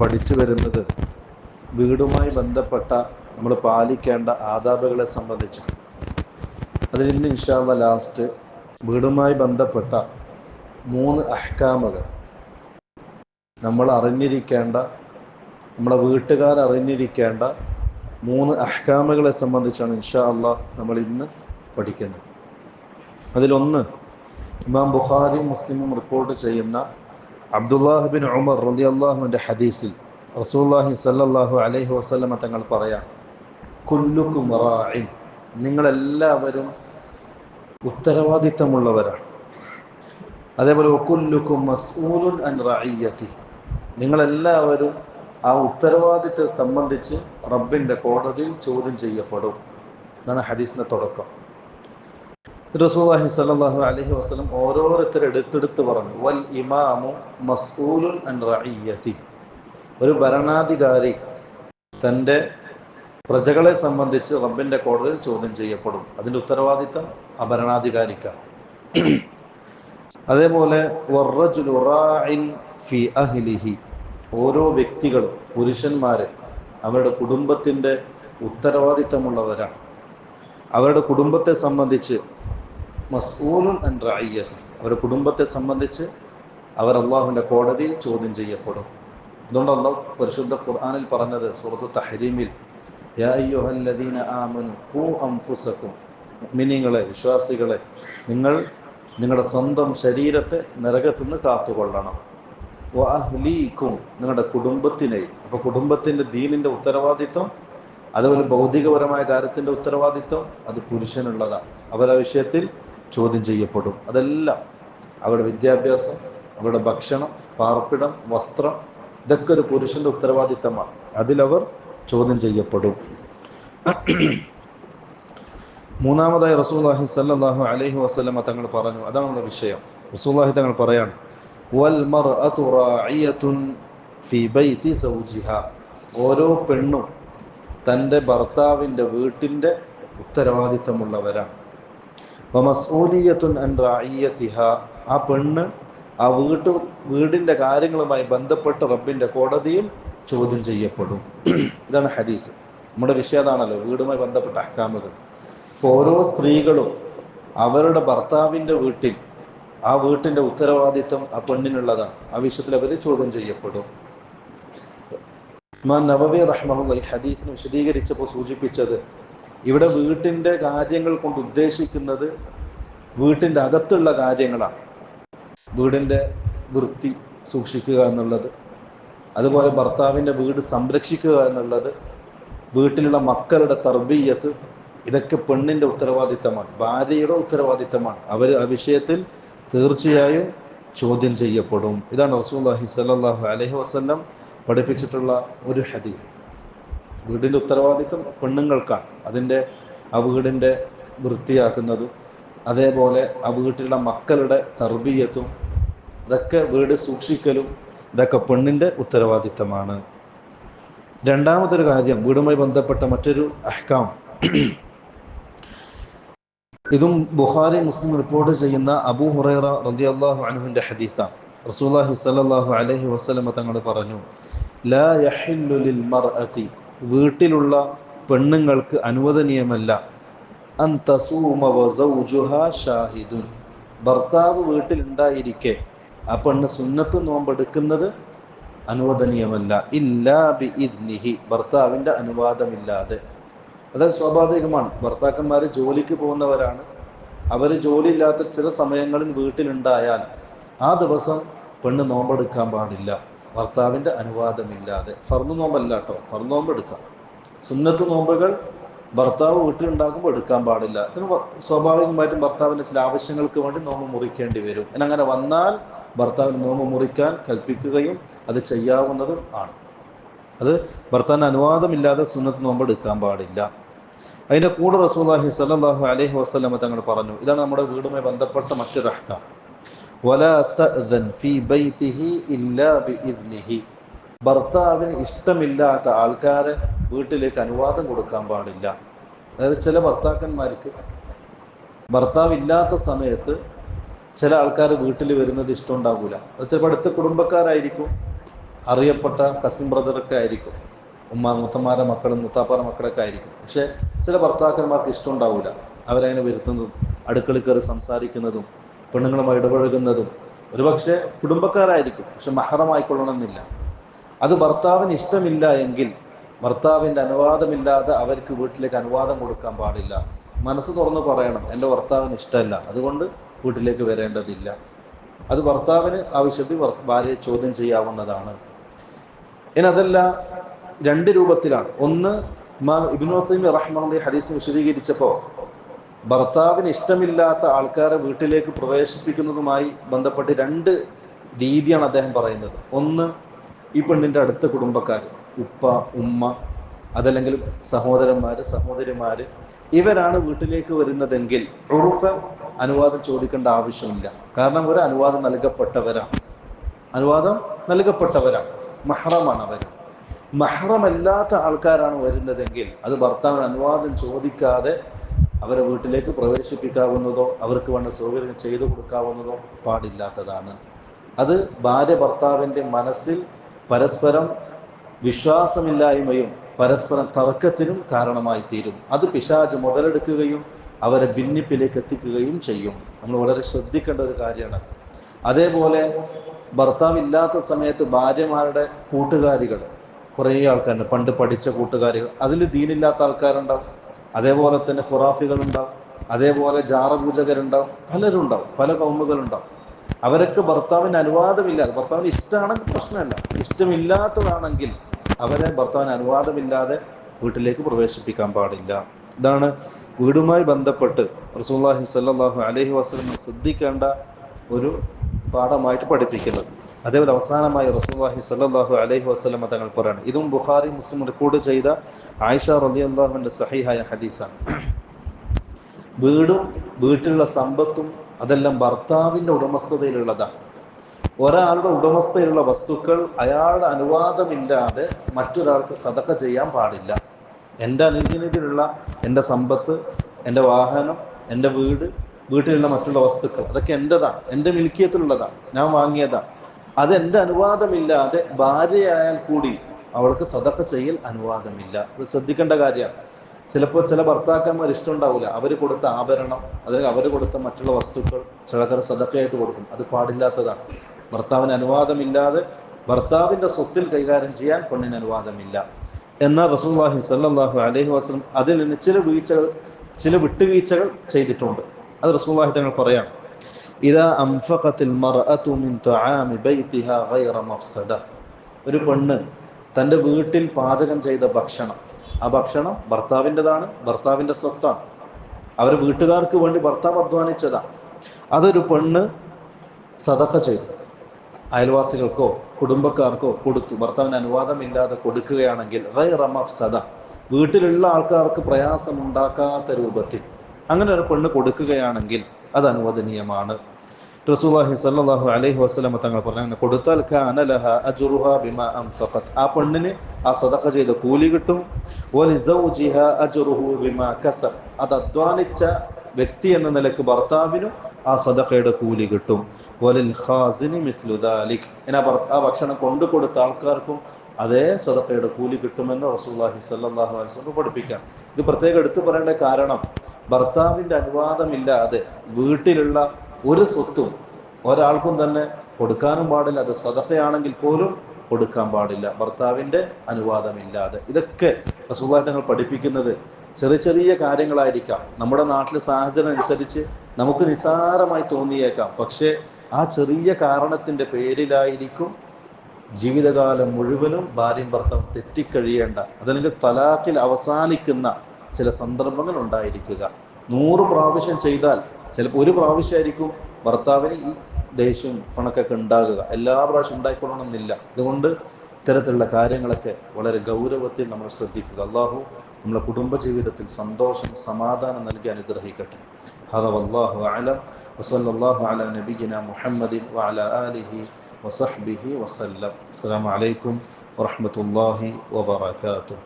പഠിച്ചു വരുന്നത് വീടുമായി ബന്ധപ്പെട്ട നമ്മൾ പാലിക്കേണ്ട ആദാബുകളെ സംബന്ധിച്ച്. അതിൽ ഇന്ന് ഇൻഷാല്ല ലാസ്റ്റ് വീടുമായി ബന്ധപ്പെട്ട മൂന്ന് അഹ്കാമുകൾ. നമ്മൾ അറിഞ്ഞിരിക്കേണ്ട നമ്മളെ വീട്ടുകാർ അറിഞ്ഞിരിക്കേണ്ട മൂന്ന് അഹ്കാമുകളെ സംബന്ധിച്ചാണ് ഇൻഷാ അല്ല നമ്മൾ ഇന്ന് പഠിക്കുന്നത്. അതിലൊന്ന് ഇമാം ബുഖാരി മുസ്ലിമും റിപ്പോർട്ട് ചെയ്യുന്ന അബ്ദുല്ലാഹിബിൻ ഉമർ റലി അള്ളാഹുവിന്റെ ഹദീസിൽ റസൂല്ലാഹി സല്ലാഹു അലൈഹി വസ്ലമ തങ്ങൾ പറയാം കുല്ലുക്കും റാഇൻ. നിങ്ങളെല്ലാവരും ഉത്തരവാദിത്തമുള്ളവരാണ്. അതേപോലെ ഒക്കുല്ലുക്കും മസൂലുൻ അൻ റഈയത്തി. നിങ്ങളെല്ലാവരും ആ ഉത്തരവാദിത്തത്തെ സംബന്ധിച്ച് റബ്ബിന്റെ കോടതിയിൽ ചോദ്യം ചെയ്യപ്പെടും. എന്നാണ് ഹദീസിന്റെ തുടക്കം. റസൂലുള്ളാഹി സല്ലാഹു അലൈഹി വസല്ലം ഓരോരുത്തർ എടുത്തെടുത്ത് പറഞ്ഞു വൽ ഇമാമു റഈയത്തി. ഒരു ഭരണാധികാരി തന്റെ പ്രജകളെ സംബന്ധിച്ച് റബ്ബിന്റെ കോടതിയിൽ ചോദ്യം ചെയ്യപ്പെടും. അതിന്റെ ഉത്തരവാദിത്തം ആ ഭരണാധികാരിക്കാണ്. അതേപോലെ അഹ്ലിഹി. ഓരോ വ്യക്തികളും പുരുഷന്മാരെ അവരുടെ കുടുംബത്തിന്റെ ഉത്തരവാദിത്തമുള്ളവരാണ്. അവരുടെ കുടുംബത്തെ സംബന്ധിച്ച് മസ്ഊലുൻ അൻ റഅയ്യത്ത് അവരുടെ കുടുംബത്തെ സംബന്ധിച്ച് അവർ അള്ളാഹുവിന്റെ കോടതിയിൽ ചോദ്യം ചെയ്യപ്പെടും. അതുകൊണ്ട് അള്ളാഹു പരിശുദ്ധ ഖുർആാനിൽ പറഞ്ഞത് സൂറത്തു തഹരീമിൽ മിനിങ്ങളെ വിശ്വാസികളെ നിങ്ങൾ നിങ്ങളുടെ സ്വന്തം ശരീരത്തെ നരകത്തു നിന്ന് കാത്തുകൊള്ളണം വാഹ്ലീക്കും നിങ്ങളുടെ കുടുംബത്തിനെ. അപ്പോൾ കുടുംബത്തിന്റെ ദീനിന്റെ ഉത്തരവാദിത്വം അതുപോലെ ഭൗതികപരമായ കാര്യത്തിന്റെ ഉത്തരവാദിത്വം അത് പുരുഷനുള്ളതാണ്. അവരുടെ വിഷയത്തിൽ ചോദ്യം ചെയ്യപ്പെടും. അതെല്ലാം അവരുടെ വിദ്യാഭ്യാസം അവരുടെ ഭക്ഷണം പാർപ്പിടം വസ്ത്രം ഇതൊക്കെ ഒരു പുരുഷന്റെ ഉത്തരവാദിത്തമാണ്. അതിലവർ ചോദ്യം ചെയ്യപ്പെടും. മൂന്നാമതായി റസൂല്ലാഹി സല്ലാഹു അലഹി വസ്ലമ തങ്ങൾ പറഞ്ഞു. അതാണ് നമ്മുടെ വിഷയം. റസൂല്ലാഹി തങ്ങൾ പറയാണ് ഓരോ പെണ്ണും തന്റെ ഭർത്താവിന്റെ വീട്ടിന്റെ ഉത്തരവാദിത്തമുള്ളവരാണ്. ആ പെണ്ണ് ആ വീട്ടു വീടിന്റെ കാര്യങ്ങളുമായി ബന്ധപ്പെട്ട് റബ്ബിന്റെ കോടതിയിൽ ചോദ്യം ചെയ്യപ്പെടും. ഇതാണ് ഹദീസ്. നമ്മുടെ വിഷയം അതാണല്ലോ വീടുമായി ബന്ധപ്പെട്ട അഹ്കാമുകൾ. ഇപ്പോൾ ഓരോ സ്ത്രീകളും അവരുടെ ഭർത്താവിന്റെ വീട്ടിൽ ആ വീട്ടിന്റെ ഉത്തരവാദിത്വം ആ പെണ്ണിനുള്ളതാണ്. ആ വിഷയത്തിൽ അവർ ചോദ്യം ചെയ്യപ്പെടും. ഇമാം നബവി റഹ്മുള്ള ഈ ഹദീസിന് വിശദീകരിച്ചപ്പോൾ സൂചിപ്പിച്ചത് ഇവിടെ വീട്ടിന്റെ കാര്യങ്ങൾ കൊണ്ട് ഉദ്ദേശിക്കുന്നത് വീട്ടിന്റെ അകത്തുള്ള കാര്യങ്ങളാണ്. വീടിന്റെ വൃത്തി സൂക്ഷിക്കുക എന്നുള്ളത് അതുപോലെ ഭർത്താവിന്റെ വീട് സംരക്ഷിക്കുക എന്നുള്ളത് വീട്ടിലുള്ള മക്കളുടെ തർബീയത്ത് ഇതൊക്കെ പെണ്ണിന്റെ ഉത്തരവാദിത്തമാണ് ഭാര്യയുടെ ഉത്തരവാദിത്തമാണ്. അവർ ആ വിഷയത്തിൽ തീർച്ചയായും ചോദ്യം ചെയ്യപ്പെടും. ഇതാണ് റസൂല്ലാഹി സല്ലാഹു അലഹി വസ്ല്ലം പഠിപ്പിച്ചിട്ടുള്ള ഒരു ഹദീസ്. വീടിന്റെ ഉത്തരവാദിത്വം പെണ്ണുങ്ങൾക്കാണ്. അതിന്റെ ആ വീടിന്റെ വൃത്തിയാക്കുന്നതും അതേപോലെ ആ വീട്ടിലുള്ള മക്കളുടെ തർബീയത്തും ഇതൊക്കെ വീട് സൂക്ഷിക്കലും ഇതൊക്കെ പെണ്ണിന്റെ ഉത്തരവാദിത്തമാണ്. രണ്ടാമതൊരു കാര്യം വീടുമായി ബന്ധപ്പെട്ട മറ്റൊരു അഹ്കാം. ഇതും ബുഖാരി മുസ്ലിം റിപ്പോർട്ട് ചെയ്യുന്ന അബൂ ഹുറൈറ റതി അള്ളാഹു അനുഹിന്റെ ഹദീസാണ്. റസൂലുള്ളാഹി സ്വല്ലല്ലാഹു അലഹി വസ്ലമ തങ്ങൾ പറഞ്ഞു ലാ യഹില്ലു ലിൽ വീട്ടിലുള്ള പെണ്ണുങ്ങൾക്ക് അനുവദനീയമല്ല. ഷാഹിദുൻ. ഭർത്താവ് വീട്ടിലുണ്ടായിരിക്കെ ആ പെണ്ണ് സുന്നത്ത് നോമ്പെടുക്കുന്നത് അനുവദനീയമല്ല. ഇല്ലാ ബി ഭർത്താവിന്റെ അനുവാദമില്ലാതെ. അത് സ്വാഭാവികമാണ്. ഭർത്താക്കന്മാർ ജോലിക്ക് പോകുന്നവരാണ്. അവർ ജോലി ഇല്ലാത്ത ചില സമയങ്ങളിൽ വീട്ടിലുണ്ടായാൽ ആ ദിവസം പെണ്ണ് നോമ്പെടുക്കാൻ പാടില്ല. ഭർത്താവിന്റെ അനുവാദമില്ലാതെ. ഫർന്ന് നോമ്പല്ല കേട്ടോ ഫർന്ന് നോമ്പ് എടുക്കാം. സുന്നത്ത് നോമ്പുകൾ ഭർത്താവ് വീട്ടിലുണ്ടാകുമ്പോൾ എടുക്കാൻ പാടില്ല. അതിന് സ്വാഭാവികമായിട്ടും ഭർത്താവിന്റെ ചില ആവശ്യങ്ങൾക്ക് വേണ്ടി നോമ്പ് മുറിക്കേണ്ടി വരും. എന്നങ്ങനെ വന്നാൽ ഭർത്താവിന് നോമ്പ് മുറിക്കാൻ കൽപ്പിക്കുകയും അത് ചെയ്യാവുന്നതും ആണ്. അത് ഭർത്താവിന് അനുവാദമില്ലാതെ സുന്നത്ത് നോമ്പ് എടുക്കാൻ പാടില്ല. അതിന്റെ കൂടെ റസൂലാഹി സല്ലാഹു അലൈഹി വസ്ലമ തങ്ങൾ പറഞ്ഞു. ഇതാണ് നമ്മുടെ വീടുമായി ബന്ധപ്പെട്ട മറ്റൊരു അഹ്കാം. ഭർത്താവിന് ഇഷ്ടമില്ലാത്ത ആൾക്കാരെ വീട്ടിലേക്ക് അനുവാദം കൊടുക്കാൻ പാടില്ല. അതായത് ചില ഭർത്താക്കന്മാർക്ക് ഭർത്താവ് ഇല്ലാത്ത സമയത്ത് ചില ആൾക്കാർ വീട്ടിൽ വരുന്നത് ഇഷ്ടമുണ്ടാകൂല അത് ചിലപ്പോൾ അടുത്ത കുടുംബക്കാരായിരിക്കും. അറിയപ്പെട്ട കസിൻ ബ്രദറൊക്കെ ആയിരിക്കും. ഉമ്മ മുത്തമാരെ മക്കളും മുത്താപ്പാറ മക്കളൊക്കെ ആയിരിക്കും. പക്ഷെ ചില ഭർത്താക്കന്മാർക്ക് ഇഷ്ടമുണ്ടാവില്ല അവരങ്ങനെ വരുത്തുന്നതും അടുക്കളയിൽ കയറി സംസാരിക്കുന്നതും പെണ്ണുങ്ങളുമായി ഇടപഴകുന്നതും ഒരുപക്ഷെ കുടുംബക്കാരായിരിക്കും പക്ഷെ മഹറമായിക്കൊള്ളണമെന്നില്ല. അത് ഭർത്താവിന് ഇഷ്ടമില്ല എങ്കിൽ ഭർത്താവിന്റെ അനുവാദമില്ലാതെ അവർക്ക് വീട്ടിലേക്ക് അനുവാദം കൊടുക്കാൻ പാടില്ല. മനസ്സ് തുറന്ന് പറയണം എന്റെ ഭർത്താവിന് ഇഷ്ടമല്ല അതുകൊണ്ട് വീട്ടിലേക്ക് വരേണ്ടതില്ല. അത് ഭർത്താവിന് ആവശ്യത്തിൽ ഭാര്യയെ ചോദ്യം ചെയ്യാവുന്നതാണ്. ഇനി അതല്ല രണ്ട് രൂപത്തിലാണ്. ഒന്ന് ഇബിനോസൈമി റഹ്മാൻ ഹദീസ് വിശദീകരിച്ചപ്പോൾ ഭർത്താവിന് ഇഷ്ടമില്ലാത്ത ആൾക്കാരെ വീട്ടിലേക്ക് പ്രവേശിപ്പിക്കുന്നതുമായി ബന്ധപ്പെട്ട് രണ്ട് രീതിയാണ് അദ്ദേഹം പറയുന്നത്. ഒന്ന് ഈ പെണ്ണിന്റെ അടുത്ത കുടുംബക്കാർ ഉപ്പ ഉമ്മ അതല്ലെങ്കിൽ സഹോദരന്മാർ സഹോദരിമാർ ഇവരാണ് വീട്ടിലേക്ക് വരുന്നതെങ്കിൽ ഉറുഫ അനുവാദം ചോദിക്കേണ്ട ആവശ്യമില്ല. കാരണം ഒരു അനുവാദം നൽകപ്പെട്ടവരാണ്. അനുവാദം നൽകപ്പെട്ടവരാണ്. മഹ്റമാണ് അവർ. മഹ്റമല്ലാത്ത ആൾക്കാരാണ് വരുന്നതെങ്കിൽ അത് ഭർത്താവിന് അനുവാദം ചോദിക്കാതെ അവരെ വീട്ടിലേക്ക് പ്രവേശിപ്പിക്കാവുന്നതോ അവർക്ക് വേണ്ട സൗകര്യം ചെയ്തു കൊടുക്കാവുന്നതോ പാടില്ലാത്തതാണ്. അത് ഭാര്യ ഭർത്താവിന്റെ മനസ്സിൽ പരസ്പരം വിശ്വാസമില്ലായ്മയും പരസ്പരം തർക്കത്തിനും കാരണമായി തീരും അത് പിശാജ് മുതലെടുക്കുകയും അവരെ ഭിന്നിപ്പിലേക്ക് എത്തിക്കുകയും ചെയ്യും. നമ്മൾ വളരെ ശ്രദ്ധിക്കേണ്ട ഒരു കാര്യമാണ്. അതേപോലെ ഭർത്താവ് ഇല്ലാത്ത സമയത്ത് ഭാര്യമാരുടെ കൂട്ടുകാരികൾ കുറേ ആൾക്കാരുണ്ട്. പണ്ട് പഠിച്ച കൂട്ടുകാരികൾ. അതിൽ ദീനില്ലാത്ത ആൾക്കാരുണ്ടാവും. അതേപോലെ തന്നെ ഉണ്ടാവും അതേപോലെ ജാറപൂജകരുണ്ടാവും പലരും ഉണ്ടാവും പല കൗമുകളുണ്ടാവും. അവരൊക്കെ ഭർത്താവിന് അനുവാദമില്ലാതെ ഭർത്താവിന് ഇഷ്ടമാണെങ്കിൽ പ്രശ്നമല്ല. ഇഷ്ടമില്ലാത്തതാണെങ്കിൽ അവരെ ഭർത്താവിന് അനുവാദമില്ലാതെ വീട്ടിലേക്ക് പ്രവേശിപ്പിക്കാൻ പാടില്ല. ഇതാണ് വീടുമായി ബന്ധപ്പെട്ട് റസൂല്ലാഹി സല്ലാഹു അലഹി വസ്ലം ശ്രദ്ധിക്കേണ്ട ഒരു പാഠമായിട്ട് പഠിപ്പിക്കുന്നത്. അതേപോലെ അവസാനമായി റസൂല്ലാഹി സല്ലാഹു അലൈഹി വസ്ലം തങ്ങൾ പറയാണ് ഇതും ബുഖാരി മുസ്ലിം റിപ്പോർട്ട് ചെയ്ത ആയിഷ റലി അള്ളാഹുവിന്റെ സഹിഹായ ഹദീസാണ്. വീടും വീട്ടിലുള്ള സമ്പത്തും അതെല്ലാം ഭർത്താവിന്റെ ഉടമസ്ഥതയിലുള്ളതാണ്. ഒരാളുടെ ഉടമസ്ഥയിലുള്ള വസ്തുക്കൾ അയാളുടെ അനുവാദമില്ലാതെ മറ്റൊരാൾക്ക് സതക്ക ചെയ്യാൻ പാടില്ല. എന്റെ അനുജനത്തിലുള്ള എന്റെ സമ്പത്ത് എന്റെ വാഹനം എന്റെ വീട് വീട്ടിലുള്ള മറ്റുള്ള വസ്തുക്കൾ അതൊക്കെ എന്റെതാണ്. എന്റെ മിൽക്കിയത്തിലുള്ളതാണ്. ഞാൻ വാങ്ങിയതാണ്. അത് എന്റെ അനുവാദമില്ലാതെ ഭാര്യയായാൽ കൂടി അവൾക്ക് സതക്ക ചെയ്യൽ അനുവാദമില്ല. അത് ശ്രദ്ധിക്കേണ്ട കാര്യമാണ് ചിലപ്പോൾ ചില ഭർത്താക്കന്മാർ ഇഷ്ടമുണ്ടാവില്ല അവർ കൊടുത്ത ആഭരണം അല്ലെങ്കിൽ അവർ കൊടുത്ത മറ്റുള്ള വസ്തുക്കൾ ചിലക്കർ സദക്കയായിട്ട് കൊടുക്കും. അത് പാടില്ലാത്തതാണ്. ഭർത്താവിന് അനുവാദമില്ലാതെ ഭർത്താവിന്റെ സ്വത്തിൽ കൈകാര്യം ചെയ്യാൻ പെണ്ണിന് അനുവാദമില്ല. എന്നാൽ റസൂല്ലാഹി സല്ലാഹു അലഹി വസ്ലം അതിൽ നിന്ന് ചില വീഴ്ചകൾ ചില വിട്ടുവീഴ്ചകൾ ചെയ്തിട്ടുണ്ട്. അത് റസൂല്ലാഹി തങ്ങൾ പറയാം ഇതാ മഫ്സദ. ഒരു പെണ്ണ് തന്റെ വീട്ടിൽ പാചകം ചെയ്ത ഭക്ഷണം. ആ ഭക്ഷണം ഭർത്താവിന്റെതാണ് ഭർത്താവിന്റെ സ്വത്താണ്. അവർ വീട്ടുകാർക്ക് വേണ്ടി ഭർത്താവ് അധ്വാനിച്ചതാണ് അതൊരു പെണ്ണ് സതക്ക ചെയ്തു. അയൽവാസികൾക്കോ കുടുംബക്കാർക്കോ കൊടുത്തു. ഭർത്താവിന് അനുവാദമില്ലാതെ കൊടുക്കുകയാണെങ്കിൽ സദ വീട്ടിലുള്ള ആൾക്കാർക്ക് പ്രയാസം ഉണ്ടാക്കാത്ത രൂപത്തിൽ. അങ്ങനെ ഒരു പെണ്ണ് കൊടുക്കുകയാണെങ്കിൽ അത് അനുവദനീയമാണ് റസൂലുള്ളാഹി സല്ലാഹു അലൈഹി വസല്ലം തങ്ങൾ പറഞ്ഞു കൊടുത്താൽ കാന ലഹ അജ്റുഹ ബിമാ ആ പെണ്ണിന് ആ സദഖ ചെയ്ത കൂലി കിട്ടും. വലി സൗജിഹ അജ്റുഹു ബിമാ കസബ്. അത് അധ്വാനിച്ച വ്യക്തി എന്ന നിലയ്ക്ക് ഭർത്താവിനും ആ സദഖയുടെ കൂലി കിട്ടും. വലിൽ ഖാസിനി മിസ്ലു ദാലിക്. ആ ഭക്ഷണം കൊണ്ടു കൊടുത്ത ആൾക്കാർക്കും അതേ സദഖയുടെ കൂലി കിട്ടുമെന്ന് റസൂലുള്ളാഹി സല്ലാഹു അലൈഹി വസല്ലം പഠിപ്പിക്കാം ഇത് പ്രത്യേകം എടുത്തു പറയേണ്ട കാരണം ഭർത്താവിന്റെ അനുവാദമില്ലാതെ വീട്ടിലുള്ള ഒരു സ്വത്തും ഒരാൾക്കും തന്നെ കൊടുക്കാനും പാടില്ല. അത് സദത്തയാണെങ്കിൽ പോലും കൊടുക്കാൻ പാടില്ല. ഭർത്താവിന്റെ അനുവാദമില്ലാതെ. ഇതൊക്കെ റസൂള്ളാഹി തങ്ങൾ പഠിപ്പിക്കുന്നത് ചെറിയ ചെറിയ കാര്യങ്ങളായിരിക്കാം. നമ്മുടെ നാട്ടിലെ സാഹചര്യം അനുസരിച്ച് നമുക്ക് നിസ്സാരമായി തോന്നിയേക്കാം. പക്ഷേ ആ ചെറിയ കാരണത്തിന്റെ പേരിലായിരിക്കും ജീവിതകാലം മുഴുവനും ഭാര്യയും ഭർത്താവും തെറ്റിക്കഴിയേണ്ട അതല്ലെങ്കിൽ തലാഖിൽ അവസാനിക്കുന്ന ചില സന്ദർഭങ്ങൾ ഉണ്ടായിരിക്കുക നൂറ് പ്രാവശ്യം ചെയ്താൽ ചിലപ്പോൾ ഒരു പ്രാവശ്യമായിരിക്കും ഭർത്താവിന് ഈ ദേഷ്യവും പണക്കൊക്കെ ഉണ്ടാകുക എല്ലാ പ്രാവശ്യം ഉണ്ടായിക്കൊള്ളണമെന്നില്ല അതുകൊണ്ട് ഇത്തരത്തിലുള്ള കാര്യങ്ങളൊക്കെ വളരെ ഗൗരവത്തിൽ നമ്മൾ ശ്രദ്ധിക്കുക അള്ളാഹു നമ്മുടെ കുടുംബജീവിതത്തിൽ സന്തോഷം സമാധാനം നൽകി അനുഗ്രഹിക്കട്ടെ هذا والله أعلم وصلى الله على نبينا محمد وعلى آله وصحبه وسلم السلام عليكم ورحمة الله وبركاته